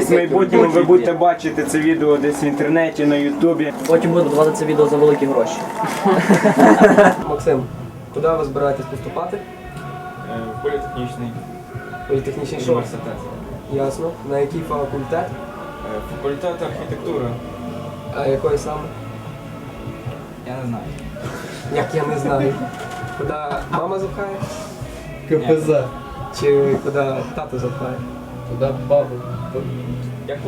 В майбутньому ви будете бачити це відео десь в інтернеті, на ютубі. Потім буду давати це відео за великі гроші. Максим, куди ви збираєтесь поступати? Е, Політехнічний Політехнічний шоу? університет. Ясно. На який факультет? Е, Факультет архітектури. А якої саме? Я не знаю. Як я не знаю. Куди мама запхає? КПЗ. Чи куди тато запхає? Куди бабу? Так,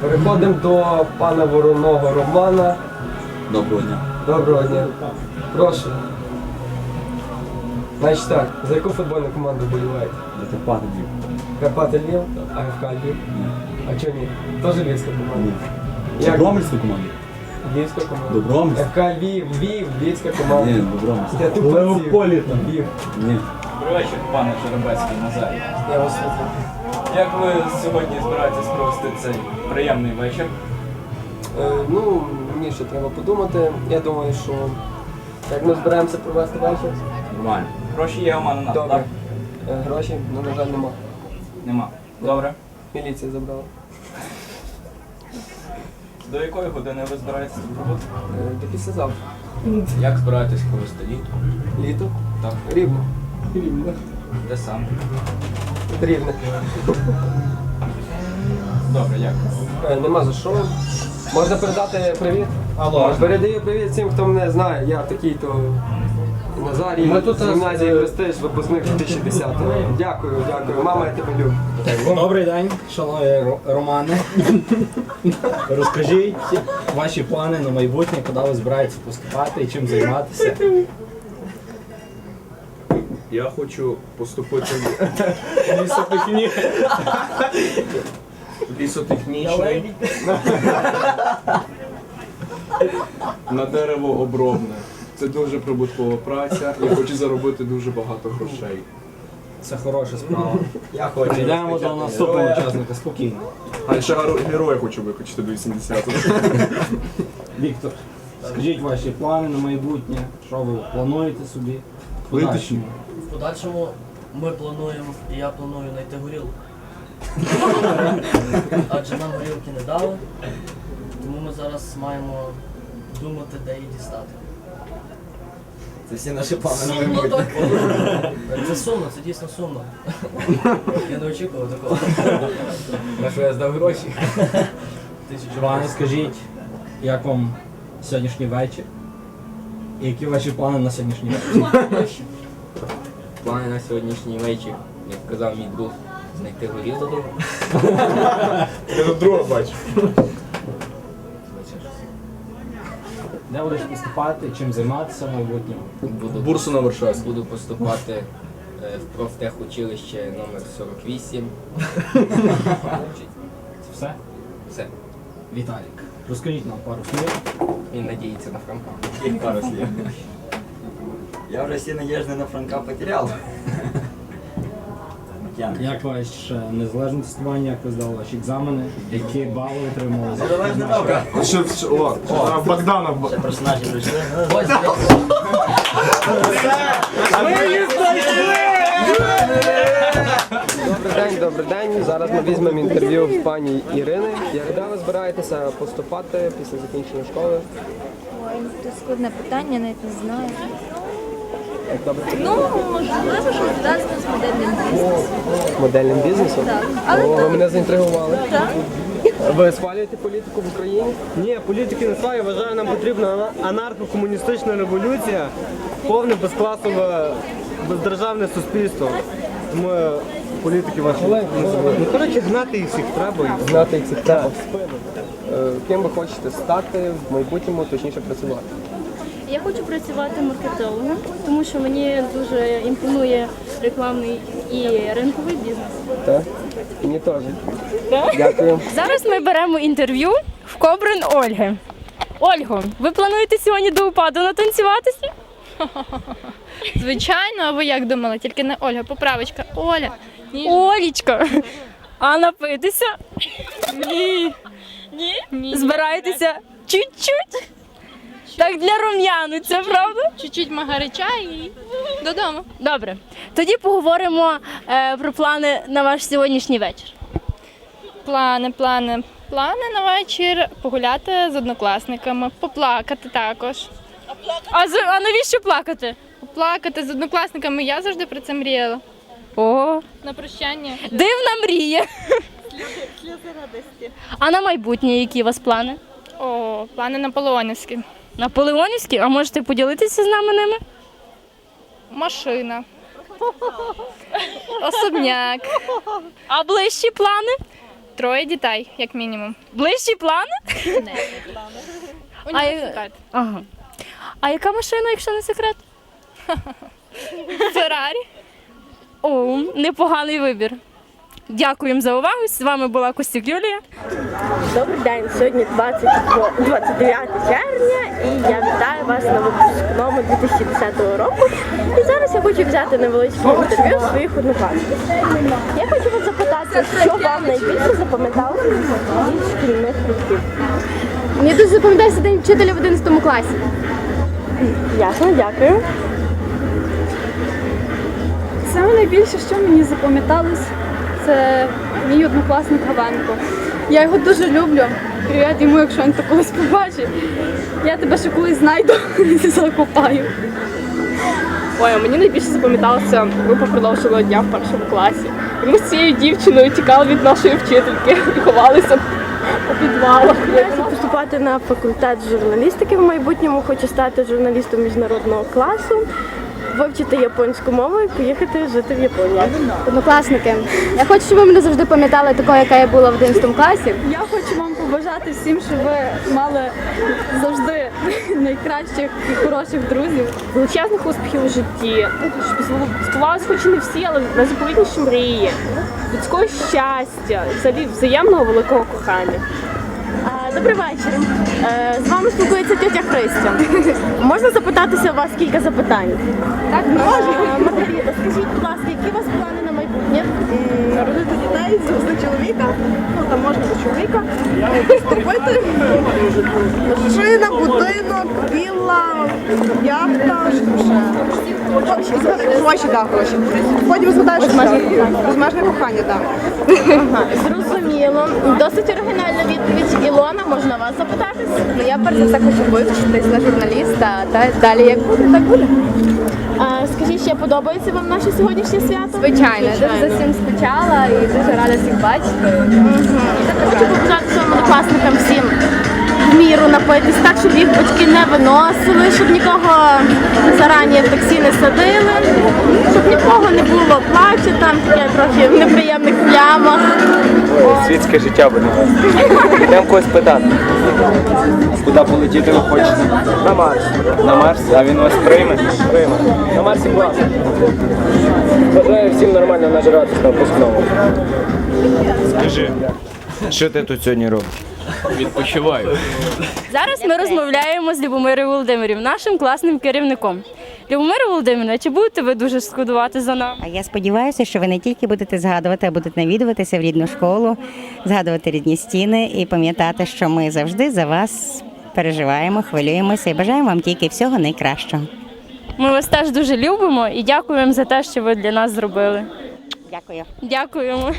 переходимо до пана вороного Романа. Доброго дня. Доброго дня. Прошу. Значить так, за яку футбольну команду боліваєте? За Карпати Львів. Карпати Львів, АФК Львів. А чого ні? Теж львівська команда. Ні. Як? Добромельська команда? Львівська команда. Добромельська? ФК Львів, Львів, львівська команда. Ні, Добромельська. Я тупо Леополітен. Львів. Ні. Добрий пане Жеребецький Назарій. Я вас слухаю. Як ви сьогодні збираєтесь провести цей приємний вечір? Е, ну, мені ще треба подумати. Я думаю, що як ми збираємося провести вечір, Нормально. Гроші є у мене на добре. так? Е, Гроші, ну, на жаль, нема. Нема. Добре. Міліція забрала. До якої години ви збираєтесь тут пробути? Е, До післязавтра. Як збираєтесь провести літо? Літо? Так. Рівно. Рівно. Де саме? Рівне. Добре, дякую. Е, Нема за що. Можна передати привіт? Алло. Передаю привіт всім, хто мене знає. Я такий то Назарій Ми тут, з гімназії Престиж, випускник 2010-го. Дякую, дякую. Мама, я тебе люблю. Добрий день, шановні ро- романи. Розкажіть ваші плани на майбутнє, куди ви збираєтеся поступати і чим займатися. Я хочу поступити в лісотехні... лісотехнічний на дерево обробне. Це дуже прибуткова праця. Я хочу заробити дуже багато грошей. Це хороша справа. Я хочу. Йдемо до наступного учасника спокійно. А ще героя хочу викачати до 80-го. Віктор, скажіть ваші плани на майбутнє, що ви плануєте собі? В подальшому? В подальшому ми плануємо, і я планую знайти горілку. Адже нам горілки не дали, тому ми зараз маємо думати, де її дістати. Це всі наші плани на так. Це сумно, це дійсно сумно. Я не очікував такого. На що я здав гроші? Тисячу Пане, скажіть, як вам сьогоднішній вечір? Які ваші плани на сьогоднішній вечір? Плани на сьогоднішній вечір, як казав мій друг, знайти горілку. Я тут друга бачу. Де будеш поступати, чим займатися в майбутньому? Буду, Бурсу на Варшавську. буду поступати е, в профтехучилище номер 48. Це все? Все. Віталік, розкажіть нам пару слів. Він надіється на Франка. І пару слів. Я вже всі надіжди на Франка потеряв. Як ваше незалежне тестування, як ви здали ваші екзамени, які бали отримали? за Залежно наші- добре. Що, що, о, а, Богдана. Ще персонажі прийшли. Ось, Добрий день, добрий день. Зараз ми візьмемо інтерв'ю в пані Ірини. Куди ви збираєтеся поступати після закінчення школи? Ой, це складне питання, навіть не знаю. Як добре? Ну, можливо, що зв'язано з модельним бізнесом. Модельним бізнесом? Так. Але О, ви мене заінтригували. Так. Ви схвалюєте політику в Україні? Ні, політики не сваю. Вважаю, нам потрібна ана- анархо-комуністична революція, повне безкласове, бездержавне суспільство. Тому політики ваші. Ну, коротше, гнати їх всіх треба. і Знати їх цих треба в спину. Е, Ким ви хочете стати в майбутньому, точніше працювати? Я хочу працювати маркетологом, тому що мені дуже імпонує рекламний і ринковий бізнес. Так? Мені теж. Дякую. Зараз ми беремо інтерв'ю в Кобрин Ольги. Ольго, ви плануєте сьогодні до упаду натанцюватися? Звичайно, а ви як думали? Тільки не Ольга, поправочка. Оля. Олічка, а напитися? Ні. Ні? Збираєтеся чуть-чуть? Так для рум'яну, це правда? Чуть-чуть магарича і додому. Добре. Тоді поговоримо е, про плани на ваш сьогоднішній вечір. Плани, плани. Плани на вечір погуляти з однокласниками, поплакати також. А, з- а навіщо плакати? Поплакати з однокласниками. Я завжди про це мріяла. О, На прощання. дивна мрія. А на майбутнє які у вас плани? О, плани наполеонівські. Наполеонівські? А можете поділитися з нами ними? Машина. Особняк. А ближчі плани? Троє дітей, як мінімум. Ближчі плани? Університет. Ага. А яка машина, якщо не секрет? Феррарі. О, непоганий вибір. Дякуємо за увагу. З вами була Костюк Юлія. Добрий день, сьогодні 20, 29 червня і я вітаю вас на випускному 2010 року. І зараз я хочу взяти невеличке інтерв'ю своїх однокласників. Я хочу вас запитати, що вам найбільше запам'яталося зі шкільних років? Мені дуже запам'ятається день вчителя в 11 класі. Ясно, дякую. Саме найбільше, що мені запам'яталось, це мій однокласник Гавенко. Я його дуже люблю. Привіт йому, якщо він то колись побачить. Я тебе ще колись знайду і закопаю. Ой, а мені найбільше запам'яталася група продовжувала дня в першому класі. І ми з цією дівчиною тікали від нашої вчительки і ховалися у підвалах. Я хочу поступати на факультет журналістики в майбутньому, хочу стати журналістом міжнародного класу, вивчити японську мову і поїхати жити в Японію. Однокласники, я хочу, щоб ви мене завжди пам'ятали такою, яка я була в 11 класі. Я хочу вам побажати всім, щоб ви мали завжди найкращих і хороших друзів. Величезних успіхів у житті, щоб збувалися хоч і не всі, але найзаповітніші мрії, людського щастя, взагалі взаємного великого кохання. Добрий вечір. Е, З вами спілкується тетя Христя. Можна запитатися у вас кілька запитань? Так, можна. Маргарита, скажіть, будь ласка, які у вас плани на майбутнє? Народити дітей, завжди чоловіка. Ну, там можна до чоловіка. Поступити. Машина, будинок, вілла, яхта, що ще? Гроші, так, гроші. Потім згадаєш, розмежне кохання, так. Зрозуміло. Досить оригінальна відповідь. Ілона, можна вас запитатись? Ну, я перш за все хочу вивчитись на журналіста, та далі як буде, так буде. А, скажіть, ще подобається вам наше сьогоднішнє свято? Звичайно, дуже за цим скучала і дуже рада всіх бачити. Хочу побажати своїм однокласникам всім в міру напитись так, щоб їх батьки не виносили, щоб нікого зарані в таксі не садили, щоб нікого не було плачу, там таке трохи в неприємних плямах. Світське життя буде. Йдемо когось питати. Куди полетіти ви хочете? На Марс. На Марс, а він вас прийме? Прийме. На Марсі класно. Бажаю всім нормально нажиратися на випускному. Скажи, що ти тут сьогодні робиш? Відпочиваю. Зараз ми розмовляємо з Любомирою Володимирів, нашим класним керівником. Любомира Володимирівна, чи будете ви дуже шкодувати за нами? А я сподіваюся, що ви не тільки будете згадувати, а будете навідуватися в рідну школу, згадувати рідні стіни і пам'ятати, що ми завжди за вас переживаємо, хвилюємося і бажаємо вам тільки всього найкращого. Ми вас теж дуже любимо і дякуємо за те, що ви для нас зробили. Дякую. Дякуємо.